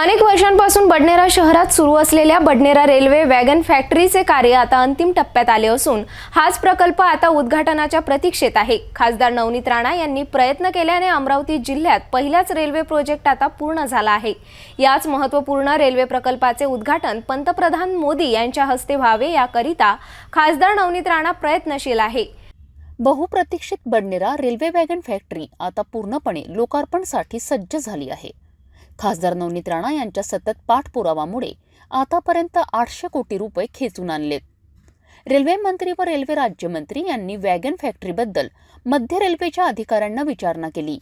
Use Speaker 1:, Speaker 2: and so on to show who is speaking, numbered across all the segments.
Speaker 1: अनेक वर्षांपासून बडनेरा शहरात सुरू असलेल्या बडनेरा रेल्वे वॅगन फॅक्टरीचे कार्य आता अंतिम टप्प्यात आले असून हाच प्रकल्प आता उद्घाटनाच्या प्रतीक्षेत आहे. खासदार नवनीत राणा यांनी प्रयत्न केल्याने अमरावती जिल्ह्यात पहिलाच रेल्वे प्रोजेक्ट आता पूर्ण झाला आहे. याच महत्त्वपूर्ण रेल्वे प्रकल्पाचे उद्घाटन पंतप्रधान मोदी यांच्या हस्ते व्हावे याकरिता खासदार नवनीत राणा प्रयत्नशील आहे.
Speaker 2: बहुप्रतीक्षित बडनेरा रेल्वे वॅगन फॅक्टरी आता पूर्णपणे लोकार्पणसाठी सज्ज झाली आहे. खासदार नवनीत राणा यांच्या सतत पाठपुरावामुळे आतापर्यंत आठशे कोटी रुपये खेचून आणलेत. रेल्वे मंत्री व रेल्वे राज्यमंत्री यांनी वॅगन फॅक्टरीबद्दल मध्य रेल्वेच्या अधिकाऱ्यांना विचारणा केली.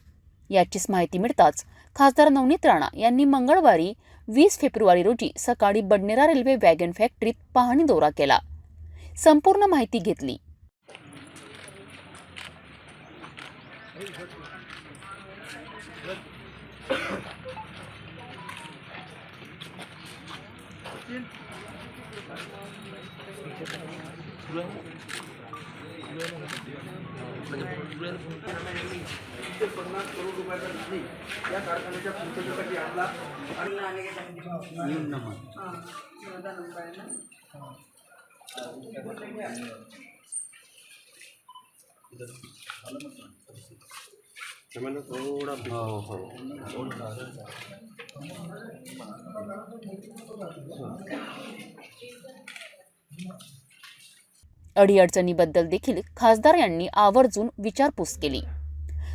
Speaker 2: याचीच माहिती मिळताच खासदार नवनीत राणा यांनी मंगळवारी वीस फेब्रुवारी रोजी सकाळी बडनेरा रेल्वे वॅगन फॅक्टरीत पाहणी दौरा केला. संपूर्ण माहिती घेतली.
Speaker 3: पन्नास करोड रुपयाचा निधी या कारखान्याच्या पूर्ततेसाठी
Speaker 4: आणला आणि
Speaker 5: नंबर
Speaker 4: आहे ना
Speaker 2: अडीअडचणीबद्दल देखील खासदार यांनी आवर्जून विचारपूस केली.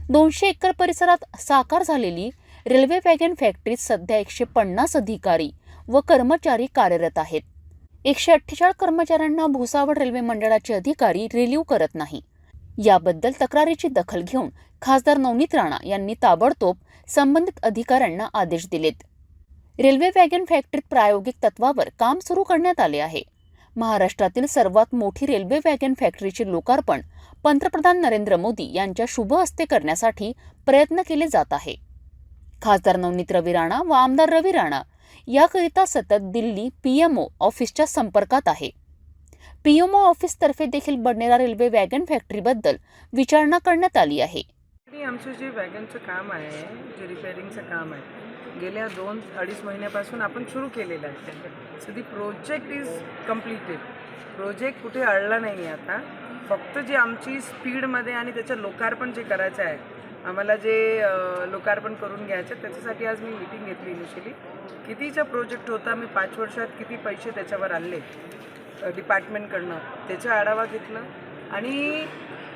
Speaker 2: दोनशे एकर परिसरात साकार झालेली रेल्वे वॅगन फॅक्टरीत सध्या एकशे पन्नास अधिकारी व कर्मचारी कार्यरत आहेत. एकशे अठ्ठेचाळीस कर्मचाऱ्यांना भुसावळ रेल्वे मंडळाचे अधिकारी रिलीव्ह करत नाही. याबद्दल तक्रारीची दखल घेऊन खासदार नवनीत राणा यांनी ताबडतोब संबंधित अधिकाऱ्यांना आदेश दिलेत. रेल्वे वॅगन फॅक्टरीत प्रायोगिक तत्वावर काम सुरू करण्यात आले आहे. महाराष्ट्रातील सर्वात मोठी रेल्वे वॅगन फॅक्टरीचे लोकार्पण पंतप्रधान नरेंद्र मोदी यांच्या शुभ हस्ते करण्यासाठी प्रयत्न केले जात आहे. खासदार नवनीत रवी राणा व आमदार रवी राणा याकरिता सतत दिल्ली पीएमओ ऑफिसच्या संपर्कात आहे. पीएमओ ऑफिसतर्फे देखील बडनेरा रेल्वे वॅगन फॅक्टरीबद्दल विचारणा करण्यात आली आहे.
Speaker 4: आमचं जे वॅगनचं काम आहे जे रिपेअरिंगचं काम आहे गेल्या दोन अडीच महिन्यापासून आपण सुरू केलेलं आहे. So the project is completed project कुठे अडला नाही आहे आता. फक्त जे आमची स्पीडमध्ये आणि त्याचं लोकार्पण जे करायचं आहे आम्हाला जे लोकार्पण करून घ्यायचं त्याच्यासाठी आज मी मीटिंग घेतली इनिशियली कितीचा प्रोजेक्ट होता मी पाच वर्षात किती पैसे त्याच्यावर आणले डिपार्टमेंटकडनं त्याचा आढावा घेतला. आणि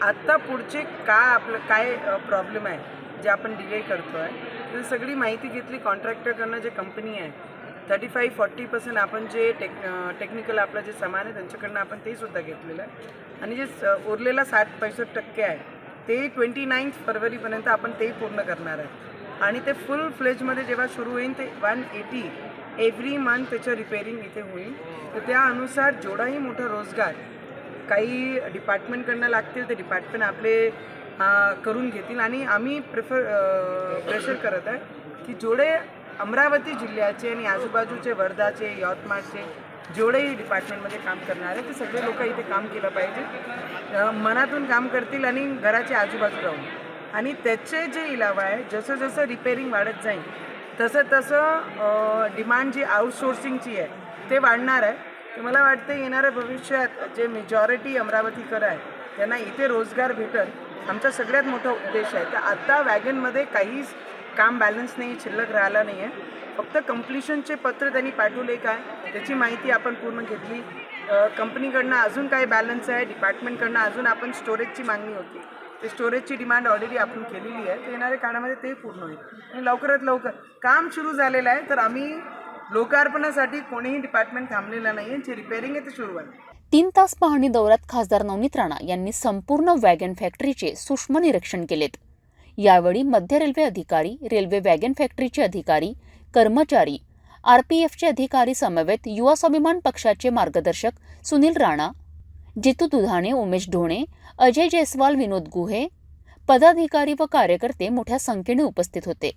Speaker 4: आत्ता पुढचे काय आपलं काय प्रॉब्लेम आहे जे आपण डिले करतो आहे तर सगळी माहिती घेतली कॉन्ट्रॅक्टरकडनं जे कंपनी आहे थर्टी फाईव्ह फॉर्टी पर्सेंट आपण जे टेक टेक्निकल आपलं जे सामान आहे त्यांच्याकडनं आपण ते सुद्धा घेतलेलं आहे. आणि जे स- उरलेला साठ पैसष्ट टक्के आहे ते ट्वेंटी नाईन्थ फरवरीपर्यंत आपण ते पूर्ण करणार आहे. आणि ते फुल फ्लेजमध्ये जेव्हा सुरू होईल ते वन एटी एव्हरी मंथ त्याचं रिपेअरिंग इथे होईल. तर त्या अनुसार जेवढाही मोठा रोजगार काही डिपार्टमेंटकडनं लागतील ते डिपार्टमेंट आपले करून घेतील. आणि आम्ही प्रेफर प्रेशर करत आहे की जेवढे अमरावती जिल्ह्याचे आणि आजूबाजूचे वर्धाचे यवतमाळचे जेवढेही डिपार्टमेंटमध्ये काम करणार आहे ते सगळे लोक इथे काम केलं पाहिजे. मनातून काम करतील आणि घराच्या आजूबाजू राहून आणि त्याचे जे इलावा आहे जसं जसं रिपेअरिंग वाढत जाईल तसं तसं डिमांड जी आउटसोर्सिंगची आहे ते वाढणार आहे. तर मला वाटतं येणाऱ्या भविष्यात जे मेजॉरिटी अमरावतीकर आहे त्यांना इथे रोजगार भेटल आमचा सगळ्यात मोठा उद्देश आहे. तर आत्ता वॅगनमध्ये काहीच काम बॅलन्स नाही शिल्लक राहिला नाही आहे. फक्त कम्प्लिशनचे पत्र त्यांनी पाठवले काय त्याची माहिती आपण पूर्ण घेतली. कंपनीकडनं अजून काय बॅलन्स आहे? डिपार्टमेंटकडनं अजून आपण स्टोरेजची मागणी होती. ते स्टोरेजची डिमांड ऑलरेडी आपण केलेली आहे. तर येणाऱ्या काळामध्ये ते पूर्ण होईल. आणि लवकरात लवकर काम सुरू झालेलं आहे तर आम्ही लोकार्पणासाठी कोणीही डिपार्टमेंट थांबलेलं नाही आहे जे रिपेअरिंग आहे ते सुरू आहे.
Speaker 2: तीन तास पाहणी दौऱ्यात खासदार नवनीत राणा यांनी संपूर्ण वॅगन फॅक्टरीचे सूक्ष्म निरीक्षण केलेत. यावेळी मध्य रेल्वे अधिकारी रेल्वे वॅगन फॅक्टरीचे अधिकारी कर्मचारी आरपीएफचे अधिकारी समवेत युवा स्वाभिमान पक्षाचे मार्गदर्शक सुनील राणा जितू दुधाणे उमेश ढोणे अजय जयस्वाल विनोद गुहे पदाधिकारी व कार्यकर्ते मोठ्या संख्येने उपस्थित होते.